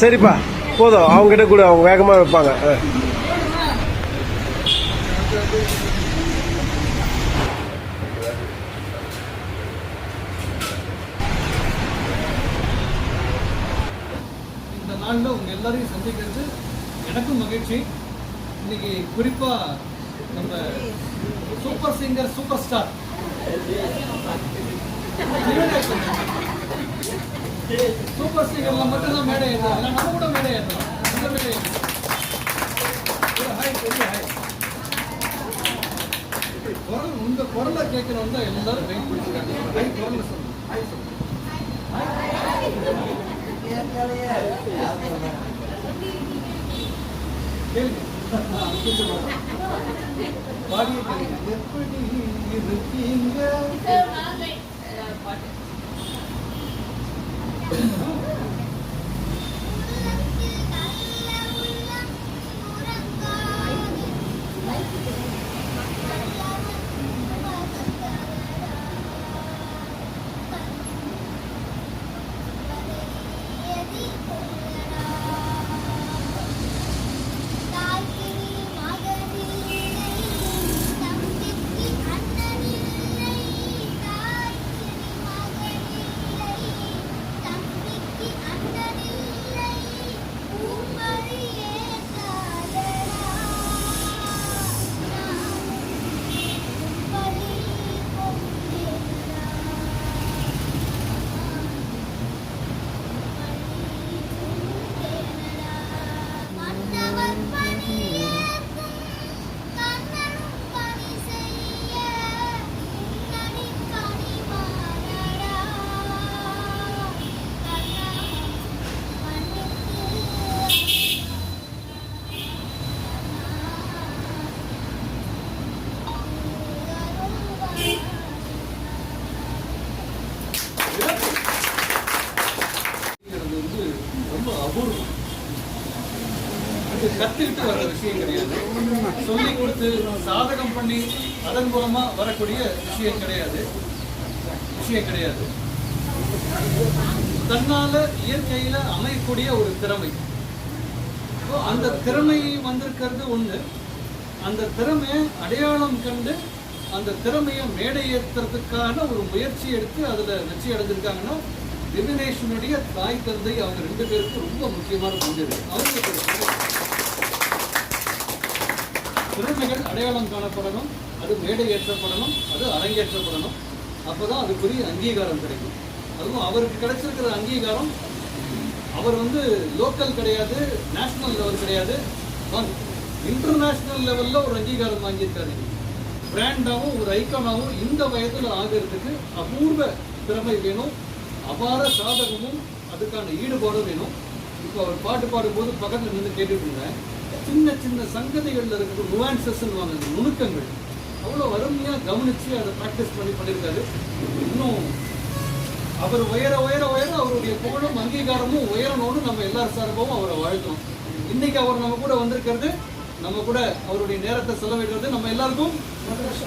சரிப்பா போதும். அவங்ககிட்ட கூட அவங்க வேகமாக வைப்பாங்க. ஆ. இந்த நாளில் உங்கள் எல்லாரையும் சந்திக்கிறது எனக்கும் மகிழ்ச்சி. இன்னைக்கு குறிப்பாக நம்ம சூப்பர் சிங்கர் சூப்பர் ஸ்டார். சூப்பர் சிங்கர்ல மட்டும்தான் மேடை ஏற்றலாம் நம்ம கூட மேடை ஏற்றலாம் இந்த மேடை ஹாய் பெரிய ஹாய் குரல் உங்க குரலை கேட்கணும் தான் எல்லாரும் வெயிட் பண்ணிருக்காங்க ஹாய் குரல்ல சொல்லுங்க ஹாய் சொல்லுங்க கேளுங்க பாடிய எப்படி இருக்கீங்க Thank you. கற்றுக்கிட்டு வர வர்ற விஷயம் கிடையாது. சொல்லி கொடுத்து சாதகம் பண்ணி அதன் மூலமா வரக்கூடிய விஷயம் கிடையாது. விஷயம் கிடையாது. தன்னால இயற்கையில அமையக்கூடிய ஒரு திறமை. அப்போ அந்த திறமை வந்திருக்கிறது ஒண்ணு. அந்த திறமையை அடையாளம் கண்டு அந்த திறமையை மேடை ஏற்றுறதுக்கான ஒரு முயற்சி எடுத்து அதுல வெற்றி அடைஞ்சிருக்காங்கன்னா திவினேஷனுடைய தாய் தந்தை அவங்க ரெண்டு பேருக்கு ரொம்ப முக்கியமான பங்கு இருக்கு. அவங்க திறமைகள் அடையாளம் காணப்படணும் அது மேடை ஏற்றப்படணும் அது அரங்கேற்றப்படணும். அப்பதான் அதுக்குரிய அங்கீகாரம் கிடைக்கும். அதுவும் அவருக்கு கிடைச்சிருக்கிற அங்கீகாரம். அவர் வந்து லோக்கல் கிடையாது நேஷனல் லெவல் கிடையாது. இன்டர்நேஷனல் லெவலில் ஒரு அங்கீகாரம் வாங்கியிருக்காரு. பிராண்டாகவும் ஒரு ஐக்கானாவும் இந்த வயதில் ஆகிறதுக்கு அபூர்வ திறமை வேணும். அபார சாதகமும் அதுக்கான ஈடுபாடும் வேணும். இப்போ அவர் பாட்டு பாடும்போது பக்கத்தில் நின்று கேட்டுட்டு இருந்தேன் சின்ன சின்ன சங்கதிகளில் இருக்கிற நுவான்சஸ்ன்னு வாங்க நுணுக்கங்கள். அவ்வளோ வறுமையாக கவனித்து அதை ப்ராக்டிஸ் பண்ணி பண்ணியிருக்காரு. இன்னும் அவர் உயர உயர உயர அவருடைய புகழும் அங்கீகாரமும் உயரணும்னு நம்ம எல்லார் சார்பாகவும் அவரை வாழ்த்தோம் இன்னைக்கு அவர் நம்ம கூட வந்திருக்கிறது நம்ம கூட அவருடைய நேரத்தை செலவிடுறது நம்ம எல்லாருக்கும்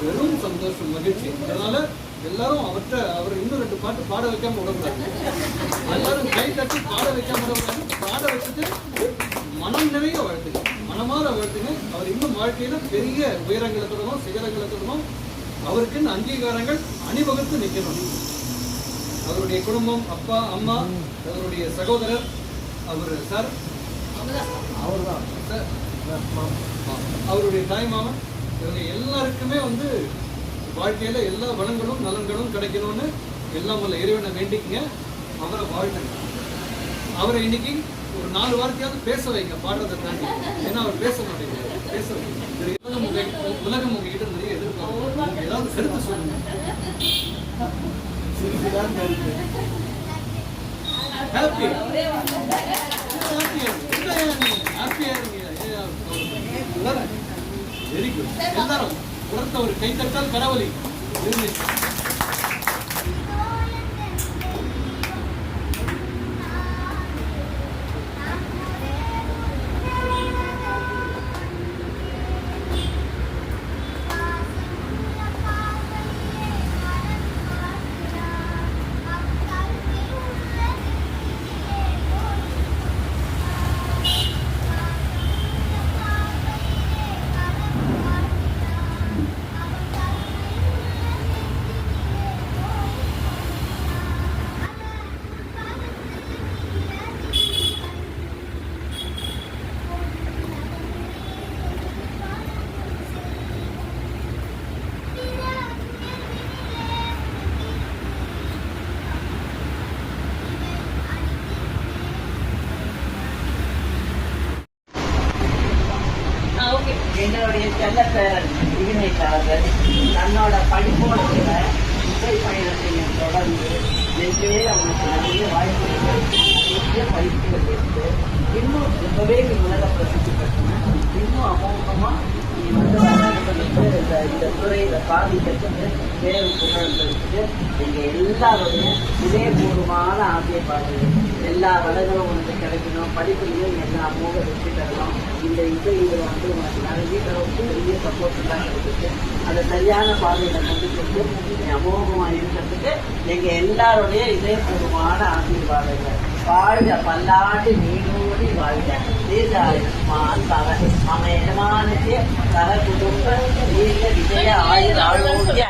வெறும் சந்தோஷம் மகிழ்ச்சி. அதனால எல்லாரும் அவர்கிட்ட அவர் இன்னும் ரெண்டு பாட்டு பாட வைக்காம விடக்கூடாது. எல்லாரும் கை தட்டி பாட வைக்காம விடக்கூடாது. பாட வச்சுட்டு அவர் இன்னும் வாழ்க்கையில பெரிய உயரங்களை தொடரும் சிகரங்களை தொடரும் அவருக்குன்னு அங்கீகாரங்கள் அணிவகுத்து நிற்கணும். அவருடைய குடும்பம் அப்பா அம்மா அவருடைய சகோதரர் அவர் சார் அவர்தான். சார் அவருடைய தாய் மாமன் இவங்க எல்லாருக்குமே வந்து வாழ்க்கையில எல்லா வளங்களும் நலன்களும் கிடைக்கணும்னு எல்லாம் வல்ல இறைவனை வேண்டிக்கங்க. அவரை வாழ்த்துங்க. அவரை இன்னைக்கு ஒரு நாலு வார்த்தையாவது பேச வைங்க பாடுறதை தாண்டி. ஏன்னா அவர் பேச மாட்டேங்கிறார். பேச வைங்க. உலகம் உங்க உலகம் உங்ககிட்ட நிறைய எதிர்பார்க்கும் ஏதாவது கருத்து சொல்லுங்க. சிரிச்சுதான் கருத்து ஹாப்பி ஹாப்பியா வெரி குட் எல்லாரும் உரத்த ஒரு கைத்தட்டல் கரவலி இருந்துச்சு. தொடர்ந்து அவங்களுக்கு நிறைய வாய்ப்புகள் நிறைய பயிற்சிகள் இருக்கு. இன்னும் ரொம்பவே உலக பிரசித்தி பெற்றன இன்னும் அமோகமா இந்த இந்த துறையில் பாதிக்கிறதுக்கு பேரு புகழ்ந்ததுக்கு எங்க எல்லாருடைய இதயபூர்வமான ஆசைப்பாடுகள் எல்லா வளங்களும் உனக்கு கிடைக்கணும் படிப்புலையும் எல்லா அமோக வெற்றி பெறணும் இந்த இசையில் வந்து உனக்கு நிறைய அளவுக்கு பெரிய சப்போர்ட் இருக்குது அதை சரியான பாதையில் கொண்டு சென்று நீ அமோகமா இருக்கிறதுக்கு எங்க எல்லாருடைய இதயபூர்வமான ஆசீர்வாதங்கள் வாழ்க பல்லாண்டு අපි භාවිත දීර්ඝාය මාන් තව මම එනමානකේ තර කුදුම්බ දීර්ඝ විදේ ආය රාලෝක්‍ය